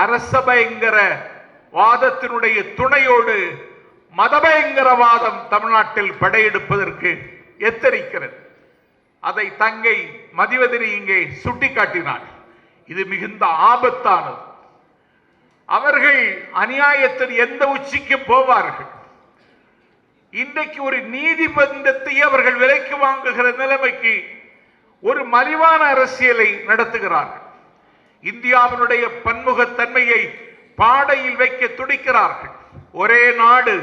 அரசபயங்கர வாதத்தினுடைய துணையோடு மதபயங்கரவாதம் தமிழ்நாட்டில் படையெடுப்பதற்கு எத்தரிக்கிறது. அதை தங்கை மதிவதனி இங்கே சுட்டிக்காட்டினார் இது மிகுந்த ஆபத்தானது. அவர்கள் அநியாயத்தின் எந்த உச்சிக்கு போவார்கள்? இன்றைக்கு ஒரு நீதிமன்றத்தை அவர்கள் விலைக்கு வாங்குகிற நிலைமைக்கு ஒரு மலிவான அரசியலை நடத்துகிறார்கள். இந்தியாவினுடைய பன்முகத்தன்மையை பாடையில் வைக்க துடிக்கிறார்கள். ஒரே நாடு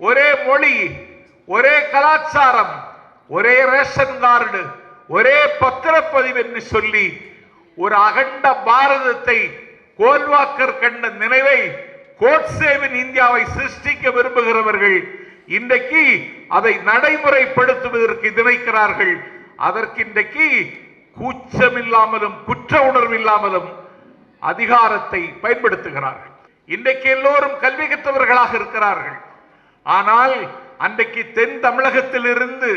ஒரே மொழி ஒரே கலாச்சாரம் ஒரே ரேஷன் கார்டு ஒரே பத்திரப்பதிவு என்று சொல்லி ஒரு அகண்ட பாரதத்தை கோல்வாக்கர் கண்ட நினைவை கோட்சேவின் இந்தியாவை சிருஷ்டிக்க விரும்புகிறவர்கள் இன்றைக்கு அதை நடைமுறைப்படுத்துவதற்கு நினைக்கிறார்கள் அதற்கு இன்றைக்கு கூச்சமில்லாமலும் குற்ற உணர்வு இல்லாமலும் அதிகாரத்தை பயன்படுத்துகிறார்கள். இன்றைக்கு எல்லோரும் கல்வி கற்றவர்களாக இருக்கிறார்கள். ஆனால் அன்றைக்கு தென் தமிழகத்தில் இருந்து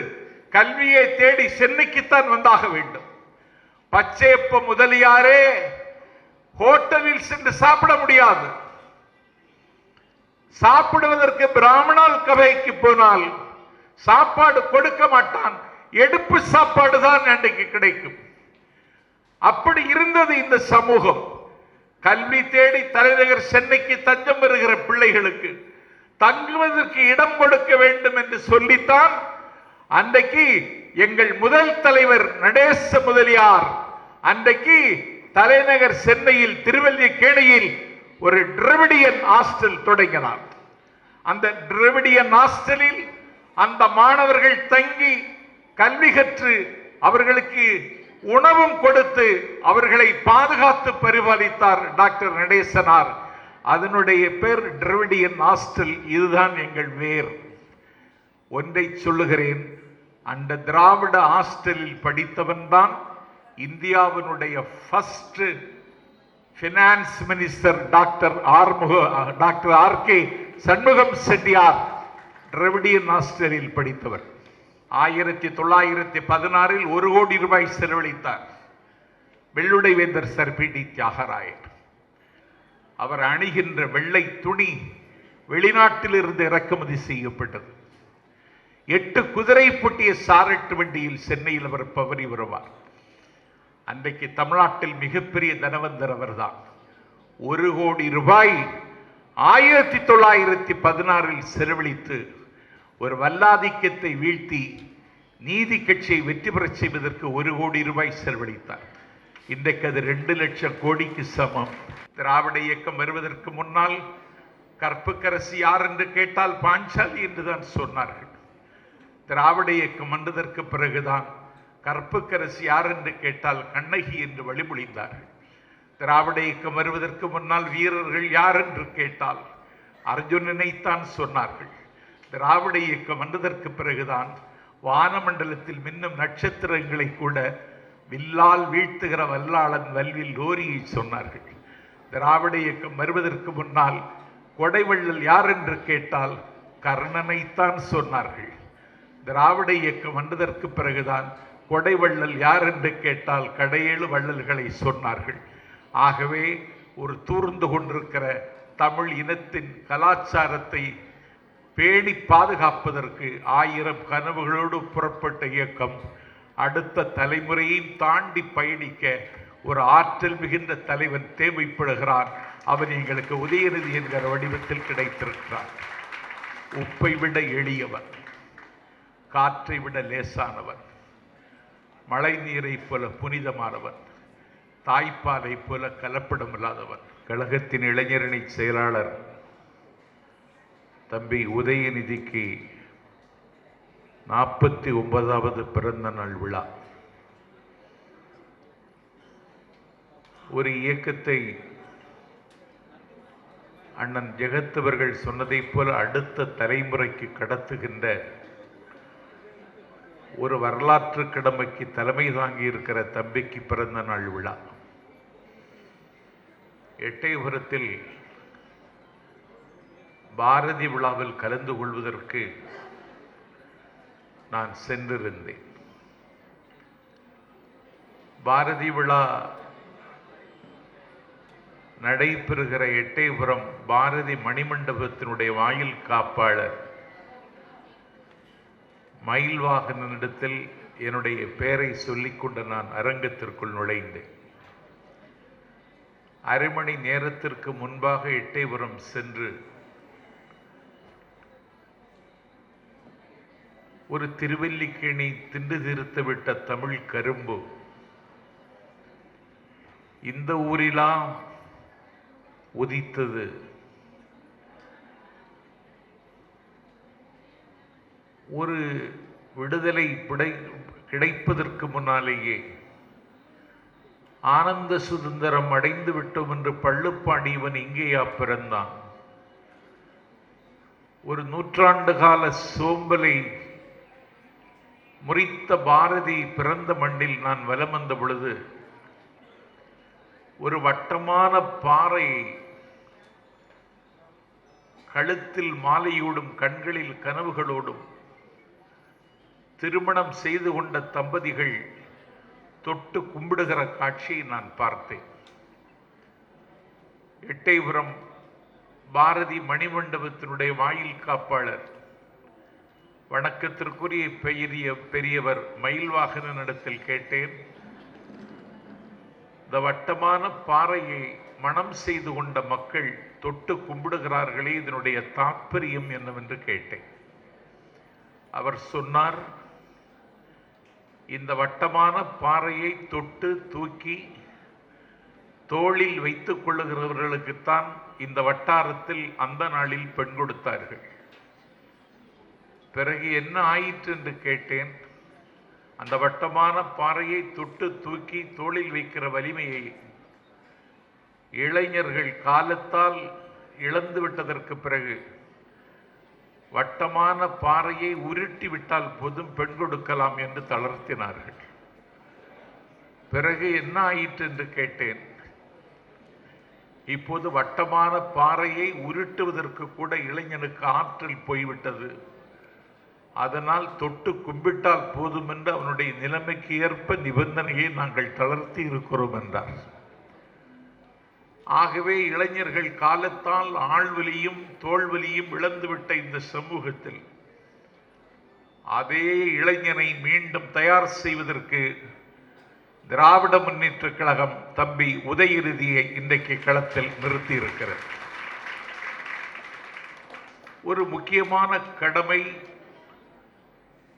கல்வியை தேடி சென்னைக்குத்தான் வந்தாக வேண்டும். பச்சையப்ப முதலியாரே ஹோட்டலில் சென்று சாப்பிட முடியாது. சாப்பிடுவதற்கு பிராமணால் கவைக்கு போனால் சாப்பாடு கொடுக்க மாட்டான். எடுப்பு சாப்பாடு தான் அன்றைக்கு கிடைக்கும். அப்படி இருந்தது இந்த சமூகம். கல்வி தேடி தலைநகர் சென்னைக்கு தஞ்சம் பெறுகிற பிள்ளைகளுக்கு தங்குவதற்கு இடம் கொடுக்க வேண்டும் என்று சொல்லித்தான் அன்றைக்கு எங்கள் முதல் தலைவர் நடேச முதலியார் அன்றைக்கு தலைநகர் சென்னையில் திருவல்லிக்கேணியில் ஒரு டிரவிடியன் ஹாஸ்டல் தொடங்கினார். அந்த டிரவிடியன் ஹாஸ்டலில் அந்த மாணவர்கள் தங்கி கல்வி கற்று அவர்களுக்கு உணவும் கொடுத்து அவர்களை பாதுகாத்து பரிபாலித்தார் டாக்டர் நடேசனார். அதனுடைய பேர் டிரவிடியன் ஹாஸ்டல். இதுதான் எங்கள் வேர். ஒன்றை சொல்லுகிறேன். அந்த திராவிட ஹாஸ்டலில் படித்தவன் தான் இந்தியாவினுடைய first finance minister doctor ஆர்முக doctor R K Shanmugam Chettiar. Dravidian ஹாஸ்டலில் படித்தவர். ஆயிரத்தி தொள்ளாயிரத்தி பதினாறில் ஒரு கோடி ரூபாய் செலவழித்தார். வெள்ளுடை வேந்தர் சர் பி. டி. தியாகராயர். அவர் அணிகின்ற வெள்ளை துணி வெளிநாட்டிலிருந்து இறக்குமதி செய்யப்பட்டது. எட்டு குதிரை பூட்டிய சாரட்டு வண்டியில் சென்னையில் அவர் பவரி வருவார். அன்றைக்கு தமிழ்நாட்டில் மிகப்பெரிய தனவந்தர் அவர்தான். ஒரு கோடி ரூபாய் ஆயிரத்தி தொள்ளாயிரத்தி பதினாறில் செலவழித்து ஒரு வல்லாதிக்கத்தை வீழ்த்தி நீதி கட்சியை வெற்றி பெறச் செய்வதற்கு ஒரு கோடி ரூபாய் செலவழித்தார். இன்றைக்கு அது ரெண்டு லட்சம் கோடிக்கு சமம். திராவிட இயக்கம் வருவதற்கு முன்னால் கற்புக்கரசி யார் என்று கேட்டால் பாஞ்சாலி என்றுதான் சொன்னார்கள். திராவிட இயக்கம் வந்ததற்கு பிறகுதான் கற்புக்கரசி யார் என்று கேட்டால் கண்ணகி என்று வழிமொழிந்தார்கள். திராவிட இயக்கம் வருவதற்கு முன்னால் வீரர்கள் யார் என்று கேட்டால் அர்ஜுனனைத்தான் சொன்னார்கள். திராவிட இயக்கம் வந்ததற்கு பிறகுதான் வானமண்டலத்தில் மின்னும் நட்சத்திரங்களை கூட வில்லால் வீழ்த்துகிற வல்லாளன் வல்வில் லோரியை சொன்னார்கள். திராவிட இயக்கம் வருவதற்கு முன்னால் கொடைவள்ளல் யார் என்று கேட்டால் கர்ணனைத்தான் சொன்னார்கள். திராவிட இயக்கம் வந்ததற்கு பிறகுதான் கொடைவள்ளல் யார் என்று கேட்டால் கடையேழு வள்ளல்களை சொன்னார்கள். ஆகவே ஒரு தூர்ந்து கொண்டிருக்கிற தமிழ் இனத்தின் கலாச்சாரத்தை பேணி பாதுகாப்பதற்கு ஆயிரம் கனவுகளோடு புறப்பட்ட இயக்கம் அடுத்த தலைமுறையையும் தாண்டி பயணிக்க ஒரு ஆற்றல் மிகுந்த தலைவன் தேவைப்படுகிறான் அவன் எங்களுக்கு உதயநிதி என்கிற வடிவத்தில் கிடைத்திருக்கிறான். உப்பை விட எளியவன் காற்றை விட லேசானவன் மழை நீரை போல புனிதமானவன் தாய்ப்பாலை போல கலப்படமில்லாதவன் கழகத்தின் இளைஞரணி செயலாளர் தம்பி உதயநிதிக்கு நாற்பத்தி ஒன்பதாவது பிறந்த நாள் விழா. ஒரு இயக்கத்தை அண்ணன் ஜெகத்தவர்கள் சொன்னதைப் போல அடுத்த தலைமுறைக்கு கடத்துகின்ற ஒரு வரலாற்று கடமைக்கு தலைமை தாங்கி இருக்கிற தம்பிக்கு பிறந்த நாள் விழா. எட்டயபுரத்தில் பாரதி விழாவில் கலந்து கொள்வதற்கு நான் சென்றிருந்தேன். பாரதி விழா நடைபெறுகிற எட்டயபுரம் பாரதி மணிமண்டபத்தினுடைய வாயில் காப்பாளர் மயில்வாகனிடத்தில் என்னுடைய பெயரை சொல்லிக்கொண்டு நான் அரங்கத்திற்குள் நுழைந்தேன். அரை மணி நேரத்திற்கு முன்பாக எட்டயபுரம் சென்று ஒரு திருவல்லிக்கேணி திண்டு திருத்து விட்ட தமிழ் கரும்பு. இந்த ஊரிலாம் உதித்தது. ஒரு விடுதலை பிடை கிடைப்பதற்கு முன்னாலேயே ஆனந்த சுதந்திரம் அடைந்து விட்டோம் என்று பள்ளுப்பாண்டியவன் இங்கேயா பிறந்தான். ஒரு நூற்றாண்டு கால சோம்பலை முறித்த பாரதி பிறந்த மண்ணில் நான் வலம் வந்த பொழுது ஒரு வட்டமான பாறை கழுத்தில் மாலையோடும் கண்களில் கனவுகளோடும் திருமணம் செய்து கொண்ட தம்பதிகள் தொட்டு கும்பிடுகிற காட்சியை நான் பார்த்தேன். எட்டைபுரம் பாரதி மணிமண்டபத்தினுடைய வாயில் காப்பாளர் வணக்கத்திற்குரிய பெரிய பெரியவர் மயில்வாகனிடத்தில் கேட்டேன். இந்த வட்டமான பாறையை மனம் செய்து கொண்ட மக்கள் தொட்டு கும்பிடுகிறார்களே இதனுடைய தாற்பயம் என்னவென்று கேட்டேன். அவர் சொன்னார் இந்த வட்டமான பாறையை தொட்டு தூக்கி தோளில் வைத்துக் கொள்ளுகிறவர்களுக்குத்தான் இந்த வட்டாரத்தில் அந்த நாளில் பெண் கொடுத்தார்கள். பிறகு என்ன ஆயிற்று என்று கேட்டேன். அந்த வட்டமான பாறையை தொட்டு தூக்கி தோளில் வைக்கிற வலிமையை இளைஞர்கள் காலத்தால் இழந்து விட்டதற்கு பிறகு வட்டமான பாறையை உருட்டி விட்டால் போதும் பெண் கொடுக்கலாம் என்று தளர்த்தினார்கள். பிறகு என்ன ஆயிற்று என்று கேட்டேன். இப்போது வட்டமான பாறையை உருட்டுவதற்கு கூட இளைஞனுக்கு ஆற்றல் போய்விட்டது. அதனால் தொட்டு கும்பிட்டால் போதும் என்று அவனுடைய நிலைமைக்கு ஏற்ப நிபந்தனையை நாங்கள் தளர்த்தி இருக்கிறோம் என்றார். ஆகவே இளைஞர்கள் காலத்தால் ஆழ்வலியும் தோல்வலியும் இழந்துவிட்ட இந்த சமூகத்தில் அதே இளைஞனை மீண்டும் தயார் செய்வதற்கு திராவிட முன்னேற்ற கழகம் தம்பி உதயநிதியை இன்றைக்கு களத்தில் நிறுத்தி இருக்கிறது ஒரு முக்கியமான கடமை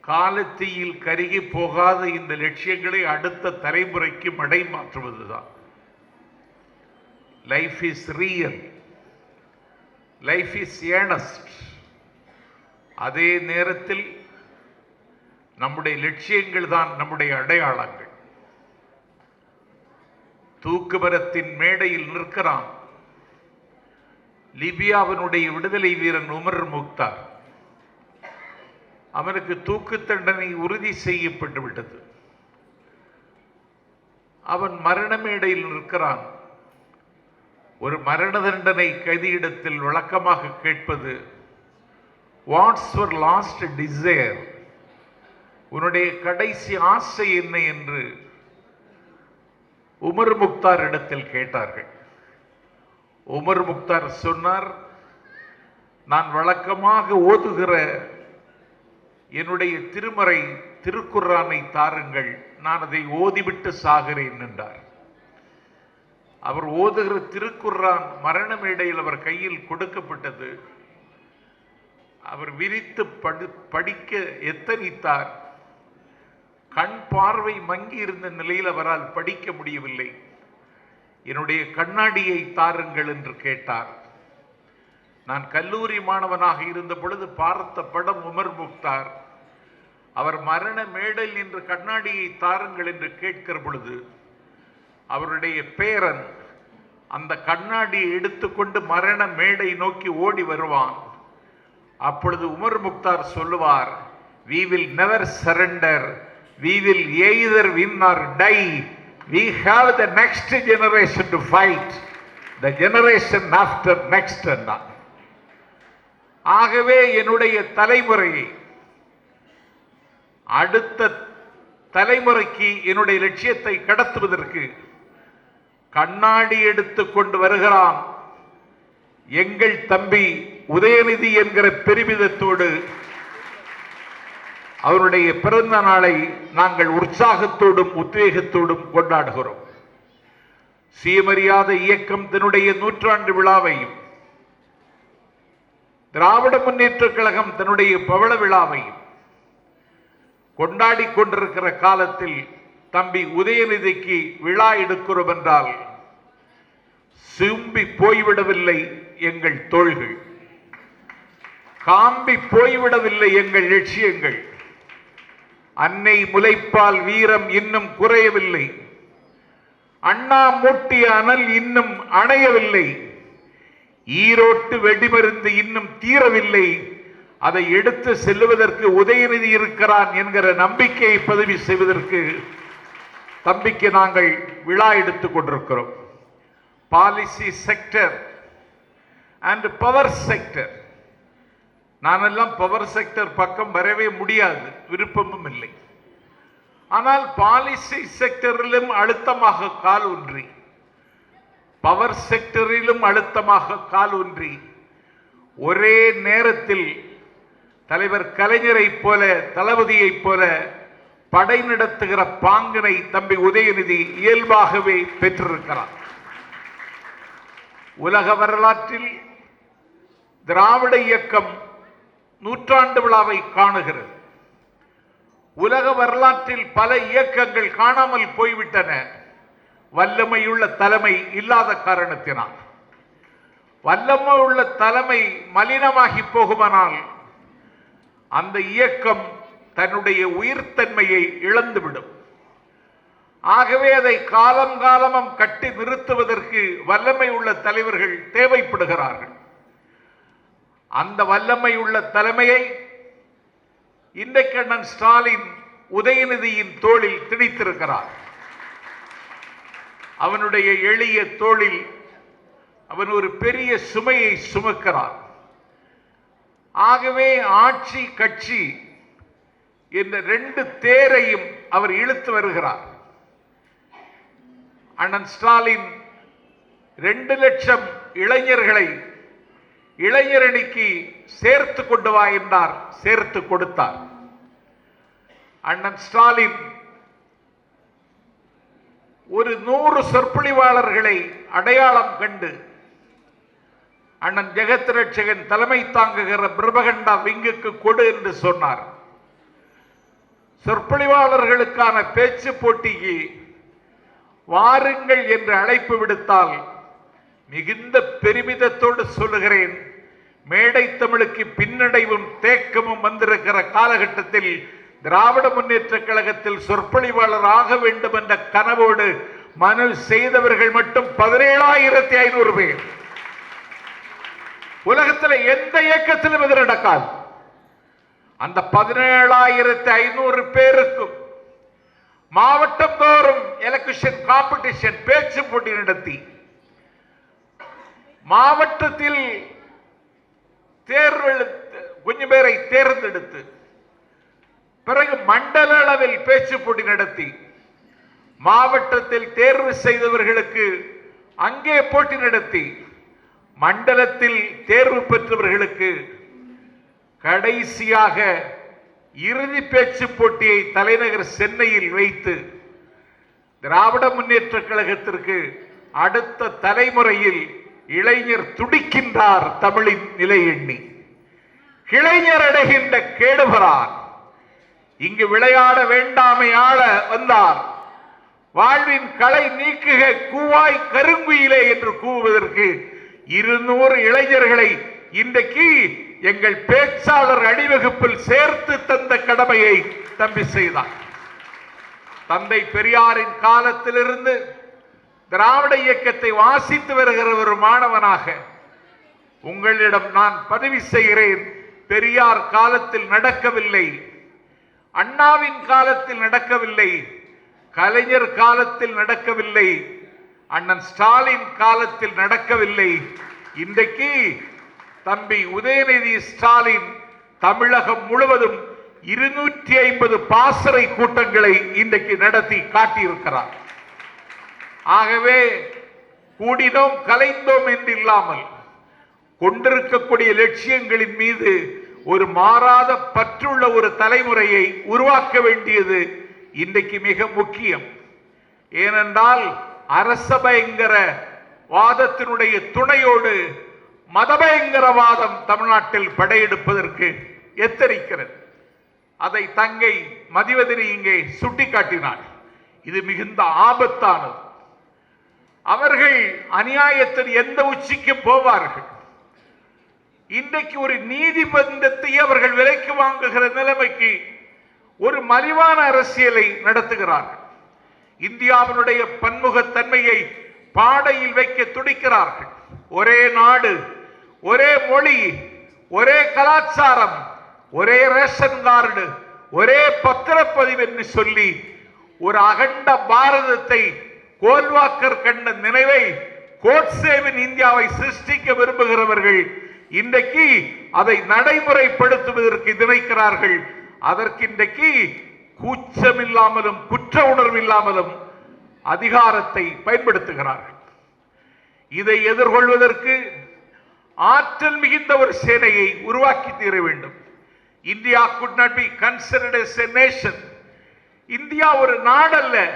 காலத்தீயில் கருகி போகாத இந்த லட்சியங்களை அடுத்த தலைமுறைக்கு மடை மாற்றுவதுதான் life is real life is honest அதே நேரத்தில் நம்முடைய லட்சியங்கள் தான் நம்முடைய அடையாளங்கள். தூக்குமரத்தின் மேடையில் நிற்கிறான். லிபியாவினுடைய விடுதலை வீரன் உமர் முக்தார். அவனுக்கு தூக்கு தண்டனை உறுதி செய்யப்பட்டு விட்டது. அவன் மரண மேடையில் நிற்கிறான். ஒரு மரண தண்டனை கைதியிடத்தில் வழக்கமாக கேட்பது வாட்ஸ் ஃபார் லாஸ்ட் டிசைர் உன்னுடைய கடைசி ஆசை என்ன என்று உமர் முக்தார் இடத்தில் கேட்டார்கள். உமர் முக்தார் சொன்னார் நான் வழக்கமாக ஓதுகிற என்னுடைய திருமறை திருக்குர்ஆனை தாருங்கள் நான் அதை ஓதிவிட்டு சாகிறேன் என்றார். அவர் ஓதுகிற திருக்குர்ரான் மரண மேடையில் அவர் கையில் கொடுக்கப்பட்டது. அவர் விரித்து படி படிக்க எத்தனித்தார். கண் பார்வை மங்கி இருந்த நிலையில் அவரால் படிக்க முடியவில்லை. என்னுடைய கண்ணாடியை தாருங்கள் என்று கேட்டார். நான் கல்லூரி மாணவனாக இருந்த பொழுது பார்த்த படம் உமர் முக்தார். அவர் மரண மேடையில் நின்று கண்ணாடியை தாருங்கள் என்று கேட்கிற பொழுது அவருடைய பேரன் அந்த கண்ணாடியை எடுத்துக்கொண்டு மரண மேடை நோக்கி ஓடி வருவான். அப்பொழுது உமர் முக்தார் சொல்லுவார் we will never surrender we will either win or die we have the next generation to fight the generation after next தான் ஆகவே என்னுடைய தலைமுறையை அடுத்த தலைமுறைக்கு என்னுடைய லட்சியத்தை கடத்துவதற்கு கண்ணாடி எடுத்து கொண்டு வருகிறான். எங்கள் தம்பி உதயநிதி என்கிற பெருமிதத்தோடு அவருடைய பிறந்த நாளை நாங்கள் உற்சாகத்தோடும் உத்வேகத்தோடும் கொண்டாடுகிறோம். சுயமரியாதை இயக்கம் தன்னுடைய நூற்றாண்டு விழாவையும் திராவிட முன்னேற்ற கழகம் தன்னுடைய பவள விழாவையும் கொண்டாடி கொண்டிருக்கிற காலத்தில் தம்பி உதயநிதிக்கு விழா எடுக்கிறோம் என்றால் சிம்பி போய்விடவில்லை எங்கள் தோள்கள். காம்பி போய்விடவில்லை எங்கள் லட்சியங்கள். அன்னை முலைப்பால் வீரம் இன்னும் குறையவில்லை. அண்ணா மூட்டிய அனல் இன்னும் அணையவில்லை. ஈரோட்டு வெடிமருந்து இன்னும் தீரவில்லை. அதை எடுத்து செல்லுவதற்கு உதயநிதி இருக்கிறான் என்கிற நம்பிக்கையை பதவி செய்வதற்கு தம்பிக்கு நாங்கள் விழா எடுத்துக் கொண்டிருக்கிறோம். Policy sector and power sector நானெல்லாம் பவர் செக்டர் பக்கம் வரவே முடியாது விருப்பமும் இல்லை. ஆனால் பாலிசி செக்டரிலும் அழுத்தமாக கால் ஒன்றி பவர் செக்டரிலும் அழுத்தமாக கால் ஒன்றி ஒரே நேரத்தில் தலைவர் கலைஞரைப் போல தளபதியைப் போல படை நடத்துகிற பாங்கினை தம்பி உதயநிதி இயல்பாகவே பெற்றிருக்கிறார். உலக வரலாற்றில் திராவிட இயக்கம் நூற்றாண்டு விழாவை காணுகிறது. உலக வரலாற்றில் பல இயக்கங்கள் காணாமல் போய்விட்டன. வல்லமையுள்ள தலைமை இல்லாத காரணத்தினால். வல்லமை உள்ள தலைமை மலினமாகி போகுமானால் அந்த இயக்கம் தன்னுடைய உயிர்த்தன்மையை இழந்துவிடும். ஆகவே அதை காலம் காலமும் கட்டி நிறுத்துவதற்கு வல்லமை உள்ள தலைவர்கள் தேவைப்படுகிறார்கள். அந்த வல்லமை உள்ள தலைமையை இன்றைக்கு ஸ்டாலின் உதயநிதியின் தோளில் திணித்திருக்கிறார். அவனுடைய எளிய தோளில் அவன் ஒரு பெரிய சுமையை சுமக்கிறான். ஆகவே ஆட்சி கட்சி என்ற ரெண்டு தேரையும் அவர் இழுத்து வருகிறார். அண்ணன் ஸ்டாலின் ரெண்டு லட்சம் இளைஞர்களை இளைஞரணிக்கு சேர்த்து கொண்டு வா என்றார் சேர்த்து கொடுத்தார். அண்ணன் ஸ்டாலின் ஒரு நூறு சொற்பொழிவாளர்களை அடையாளம் கண்டு அண்ணன் ஜெகத் ரட்சகன் தலைமை தாங்குகிற பிரபகண்டா விங்குக்கு கொடு என்று சொன்னார். சொற்பொழிவாளர்களுக்கான பேச்சு போட்டிக்கு வாருங்கள் என்று அழைப்பு விடுத்தால் மிகுந்த பெருமிதத்தோடு சொல்லுகிறேன். மேடை தமிழுக்கு பின்னடைவும் தேக்கமும் வந்திருக்கிற காலகட்டத்தில் திராவிட முன்னேற்ற கழகத்தில் சொற்பொழிவாளர் ஆக வேண்டும் என்ற கனவோடு மனு செய்தவர்கள் மட்டும் பதினேழாயிரத்தி ஐநூறு பேர். உலகத்தில் எந்த இயக்கத்திலும் இது நடக்காது. அந்த பதினேழாயிரத்தி ஐநூறு பேருக்கும் மாவட்டம் தோறும் எலக்ஷன் காம்படிஷன் பேச்சு போட்டி நடத்தி மாவட்டத்தில் தேர்வெழுத்து கொஞ்சம் பேரை தேர்ந்தெடுத்து பிறகு மண்டல அளவில் பேச்சு போட்டி நடத்தி மாவட்டத்தில் தேர்வு செய்தவர்களுக்கு அங்கே போட்டி நடத்தி மண்டலத்தில் தேர்வு பெற்றவர்களுக்கு கடைசியாக இறுதி பேச்சு போட்டியை தலைநகர் சென்னையில் வைத்து திராவிட முன்னேற்ற கழகத்திற்கு அடுத்த தலைமுறையில் இளைஞர் துடிக்கின்றார் தமிழின் நிலை எண்ணி. இளைஞர் அடைகின்ற கேடுவரார் இங்கு விளையாட வேண்டாமை ஆள வந்தார். வாழ்வின் களை நீக்குக கூவாய் கருங்குயிலே என்று கூவுவதற்கு இருநூறு இளைஞர்களை இன்றைக்கு எங்கள் பேச்சாளர் அணிவகுப்பில் சேர்த்து தந்த கடமையை தம்பி செய்தார். தந்தை பெரியாரின் காலத்திலிருந்து திராவிட இயக்கத்தை வாசித்து வருகிற ஒரு மாணவனாக உங்களிடம் நான் பதவி செய்கிறேன். பெரியார் காலத்தில் நடக்கவில்லை அண்ணாவின் காலத்தில் நடக்கவில்லை கலைஞர் காலத்தில் நடக்கவில்லை அண்ணன் ஸ்டாலின் காலத்தில் நடக்கவில்லை. இன்றைக்கு தம்பி உதயநிதி ஸ்டாலின் தமிழகம் முழுவதும் இருநூற்றி ஐம்பது பாசறை கூட்டங்களை இன்றைக்கு நடத்தி காட்டியிருக்கிறார். ஆகவே கூடினோம் கலைந்தோம் என்று இல்லாமல் கொண்டிருக்கக்கூடிய லட்சியங்களின் மீது ஒரு மாறாத பற்றுள்ள ஒரு தலைமுறையை உருவாக்க வேண்டியது இன்றைக்கு மிக முக்கியம். ஏனென்றால் அரச பயங்கர வாதத்தினுடைய துணையோடு மதபயங்கரவாதம் தமிழ்நாட்டில் படையெடுப்பதற்கு எத்தரிக்கிறது. அதை தங்கை மதிவதனி இங்கே சுட்டிக்காட்டினார் இது மிகுந்த ஆபத்தானது. அவர்கள் அநியாயத்தின் எந்த உச்சிக்கு போவார்கள். இன்றைக்கு ஒரு நீதிமன்றத்தை அவர்கள் விலைக்கு வாங்குகிற நிலைமைக்கு ஒரு மலிவான அரசியலை நடத்துகிறார்கள். இந்தியாவினுடைய பன்முகத்தன்மையை பாடையில் வைக்க துடிக்கிறார்கள். ஒரே நாடு ஒரே மொழி ஒரே கலாச்சாரம் ஒரே ரேஷன் கார்டு ஒரே பத்திரப்பதிவு என்று சொல்லி ஒரு அகண்ட பாரதத்தை கோல்வாக்கர் கண்ட நினைவை கோட்சேவின் இந்தியாவை சிருஷ்டிக்க விரும்புகிறவர்கள் இன்றைக்கு அதை நடைமுறைப்படுத்துவதற்கு நினைக்கிறார்கள் அதற்கு இன்றைக்கு கூச்சமில்லாமலும் குற்ற உணர்வு இல்லாமலும் அதிகாரத்தை பயன்படுத்துகிறார்கள். இதை எதிர்கொள்வதற்கு ஆற்றல் மிகுந்த ஒரு சேனையை உருவாக்கி தீர வேண்டும். India could not be considered a nation India ஒரு நாடல்ல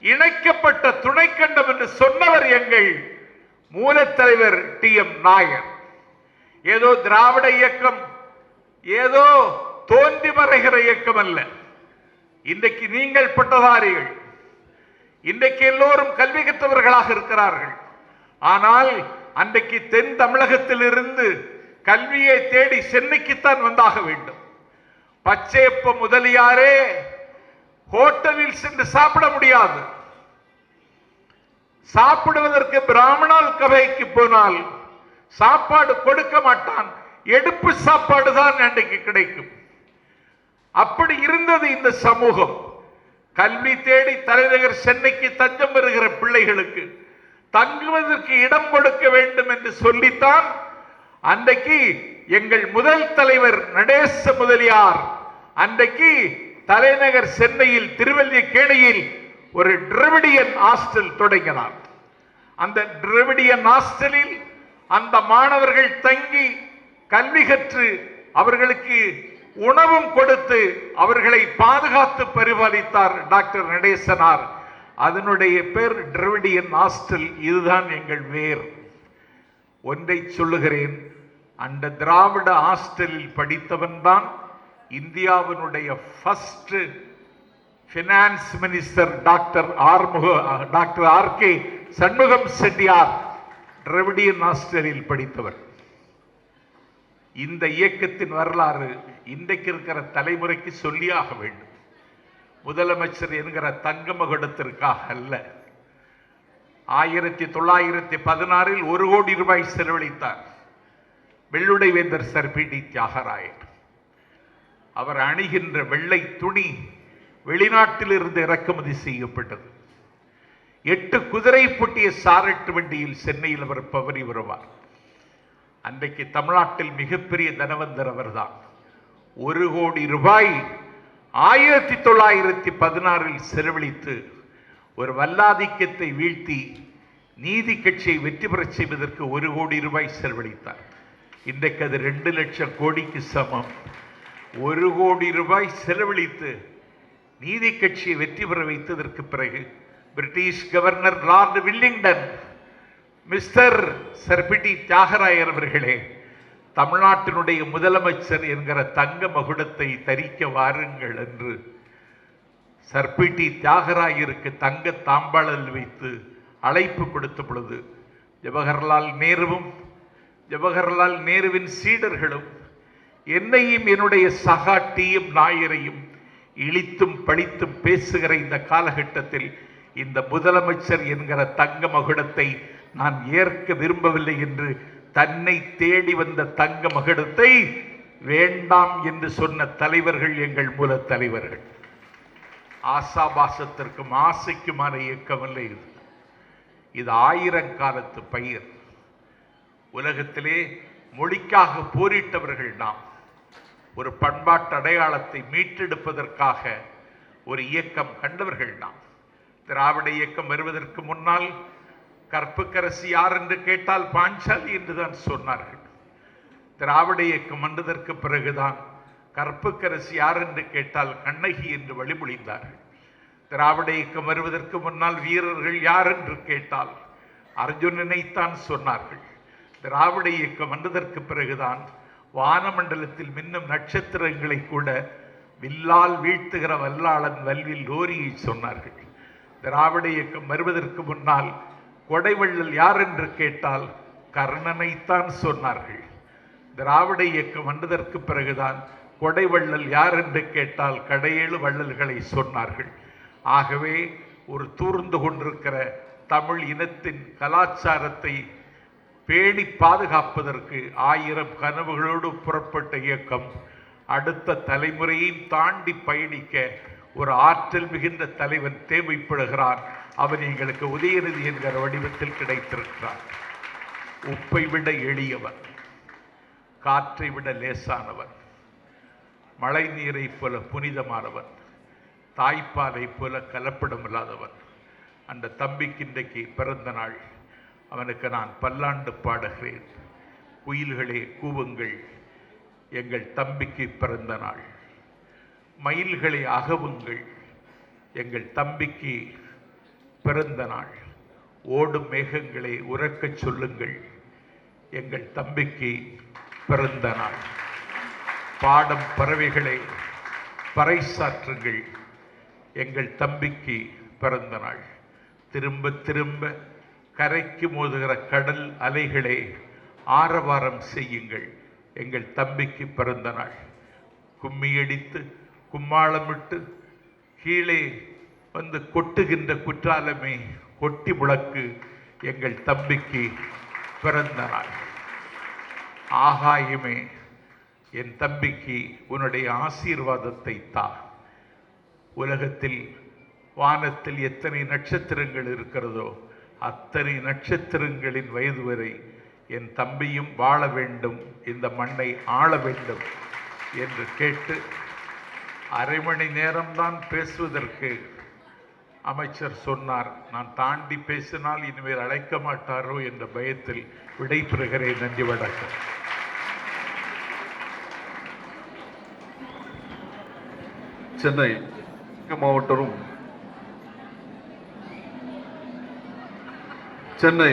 இணைக்கப்பட்ட துணைக்கண்டம் என்று சொன்னவர் எங்கள் மூலத்தலைவர் டி. எம். நாயர். ஏதோ திராவிட இயக்கம் ஏதோ தோன்றி மறைகிற இயக்கம் அல்ல இன்றைக்கு நீங்கள் பட்டதாரிகள். இன்றைக்கு எல்லோரும் கல்வி கற்றவர்களாக இருக்கிறார்கள். ஆனால் அன்றைக்கு தென் தமிழகத்தில் இருந்து கல்வியை தேடி சென்னைக்குத்தான் வந்தாக வேண்டும். பச்சையப்ப முதலியாரே ஹோட்டலில் சென்று சாப்பிட முடியாது. சாப்பிடுவதற்கு பிராமணால் கவைக்கு போனால் சாப்பாடு கொடுக்க மாட்டான். எடுப்பு சாப்பாடு தான் அன்றைக்கு கிடைக்கும். அப்படி இருந்தது இந்த சமூகம். கல்வி தேடி தலைநகர் சென்னைக்கு தஞ்சம் பெறுகிற பிள்ளைகளுக்கு தங்குவதற்கு இடம் கொடுக்க வேண்டும் என்று சொல்லித்தான் அன்றைக்கு எங்கள் முதல் தலைவர் நடேச முதலியார் அன்றைக்கு தலைநகர் சென்னையில் திருவல்லிக்கேணியில் ஒரு டிரவிடியன் ஹாஸ்டல் தொடங்கினார். அந்த டிரவிடியன் ஹாஸ்டலில் அந்த மாணவர்கள் தங்கி கல்வி கற்று அவர்களுக்கு உணவும் கொடுத்து அவர்களை பாதுகாத்து பரிபாலித்தார் டாக்டர் நடேசனார். அதனுடைய பேர் டிரவிடியன் ஹாஸ்டல். இதுதான் எங்கள் வேர். ஒன்றை சொல்லுகிறேன். அந்த திராவிட ஹாஸ்டலில் படித்தவன்தான் இந்தியாவினுடைய first finance minister doctor ஆர்முக doctor R K Shanmugam Chettiar Dravidian ஹாஸ்டலில் படித்தவர். இந்த இயக்கத்தின் வரலாறு இன்றைக்கு இருக்கிற தலைமுறைக்கு சொல்லியாக வேண்டும். முதலமைச்சர் என்கிற தங்க மகுடத்திற்காக அல்ல. ஆயிரத்தி தொள்ளாயிரத்தி பதினாறில் ஒரு கோடி ரூபாய் செலவழித்தார். வெள்ளுடை வேந்தர் சர் பி. டி. தியாகராயர். அவர் அணிகின்ற வெள்ளை துணி வெளிநாட்டிலிருந்து இறக்குமதி செய்யப்பட்டது. எட்டு குதிரை பூட்டிய சாரட்டு வண்டியில் சென்னையில் அவர் பவரி வருவார். அன்றைக்கு தமிழ்நாட்டில் மிகப்பெரிய தனவந்தர் அவர்தான். ஒரு கோடி ரூபாய் ஆயிரத்தி தொள்ளாயிரத்தி பதினாறில் செலவழித்து ஒரு வல்லாதிக்கத்தை வீழ்த்தி நீதி கட்சியை வெற்றி பெறச் செய்வதற்கு ஒரு கோடி ரூபாய் செலவழித்தார். இன்றைக்கு அது ரெண்டு லட்சம் கோடிக்கு சமம். ஒரு கோடி ரூபாய் செலவழித்து நீதி கட்சியை வெற்றி பெற வைத்ததற்கு பிறகு British governor lord Willingdon mister sir P T Thiyagarayar அவர்களே தமிழ்நாட்டினுடைய முதலமைச்சர் என்கிற தங்க மகுடத்தை தரிக்க வாருங்கள் என்று சர்பிடி தியாகராயருக்கு தங்க தாம்பாளல் வைத்து அழைப்பு கொடுத்த பொழுது ஜவஹர்லால் நேருவும் ஜவஹர்லால் நேருவின் சீடர்களும் என்னையும் என்னுடைய சகாட்டியும் நாயரையும் இழித்தும் பழித்தும் பேசுகிற இந்த காலகட்டத்தில் இந்த முதலமைச்சர் என்கிற தங்க மகுடத்தை நான் ஏற்க விரும்பவில்லை என்று தன்னை தேடி வந்த தங்க மகுடத்தை வேண்டாம் என்று சொன்ன தலைவர்கள் எங்கள் மூல தலைவர்கள். ஆசாபாசத்திற்கும் ஆசைக்குமான இயக்கமில்லை இது. இது ஆயிரங்காலத்து பயிர். உலகத்திலே மொழிக்காக போரிட்டவர்கள் நாம். ஒரு பண்பாட்டு அடையாளத்தை மீட்டெடுப்பதற்காக ஒரு இயக்கம் கண்டவர்கள் நாம். திராவிட இயக்கம் வருவதற்கு முன்னால் கற்புக்கரசி யார் என்று கேட்டால் பாஞ்சாலி என்றுதான் சொன்னார்கள். திராவிட இயக்கம் வந்ததற்கு பிறகுதான் கற்புக்கரசி யார் என்று கேட்டால் கண்ணகி என்று வழிமொழிந்தார்கள். திராவிட இயக்கம் வருவதற்கு முன்னால் வீரர்கள் யார் என்று கேட்டால் அர்ஜுனனைத்தான் சொன்னார்கள். திராவிட இயக்கம் வந்ததற்கு பிறகுதான் வானமண்டலத்தில் மின்னும் நட்சத்திரங்களை கூட வில்லால் வீழ்த்துகிற வல்லாளன் வல்வில் லோரியை சொன்னார்கள். திராவிட இயக்கம் வருவதற்கு முன்னால் கொடைவள்ளல் யார் என்று கேட்டால் கர்ணனைத்தான் சொன்னார்கள். திராவிட இயக்கம் வந்ததற்கு பிறகுதான் கொடைவள்ளல் யார் என்று கேட்டால் கடையேழு வள்ளல்களை சொன்னார்கள். ஆகவே ஒரு தூர்ந்து கொண்டிருக்கிற தமிழ் இனத்தின் கலாச்சாரத்தை பேணி பாதுகாப்பதற்கு ஆயிரம் கனவுகளோடு புறப்பட்ட இயக்கம் அடுத்த தலைமுறையையும் தாண்டி பயணிக்க ஒரு ஆற்றல் மிகுந்த தலைவன் தேவைப்படுகிறான். அவன் எங்களுக்கு உதயநிதி என்கிற வடிவத்தில் கிடைத்திருக்கிறார். உப்பை விட எளியவன் காற்றை விட லேசானவன் மழை நீரை போல புனிதமானவன் தாய்ப்பாலை போல கலப்படமில்லாதவர். அந்த தம்பிக்கு இன்றைக்கு பிறந்த நாள். அவனுக்கு நான் பல்லாண்டு பாடுகிறேன். குயில்களே கூவுங்கள் எங்கள் தம்பிக்கு பிறந்த நாள். மயில்களை அகவுங்கள் எங்கள் தம்பிக்கு பிறந்த நாள். ஓடும் மேகங்களை உறக்கச் சொல்லுங்கள். எங்கள் தம்பிக்கு பிறந்த நாள். பாடம் பறவைகளை பறைசாற்றுங்கள். எங்கள் தம்பிக்கு பிறந்த நாள். திரும்ப திரும்ப கரைக்கு மோதுகிற கடல் அலைகளை ஆரவாரம் செய்யுங்கள். எங்கள் தம்பிக்கு பிறந்த நாள். கும்மியடித்து கும்மாளமிட்டு கீழே வந்து கொட்டுகின்ற குற்றாலமே கொட்டி முழக்கு எங்கள் தம்பிக்கு பிறந்த நாள். ஆகாயமே என் தம்பிக்கு உன்னுடைய ஆசீர்வாதத்தை தா. உலகத்தில் வானத்தில் எத்தனை நட்சத்திரங்கள் இருக்கிறதோ அத்தனை நட்சத்திரங்களின் வயது வரை என் தம்பியும் வாழ வேண்டும் இந்த மண்ணை ஆள வேண்டும் என்று கேட்டு அரை மணி நேரம்தான் பேசுவதற்கு அமைச்சர் சொன்னார் நான் தாண்டி பேசினால் இனிமேல் அழைக்க மாட்டாரோ என்ற பயத்தில் விடைபெறுகிறேன். நன்றி வணக்கம். சென்னை மாவட்டரும் சென்னை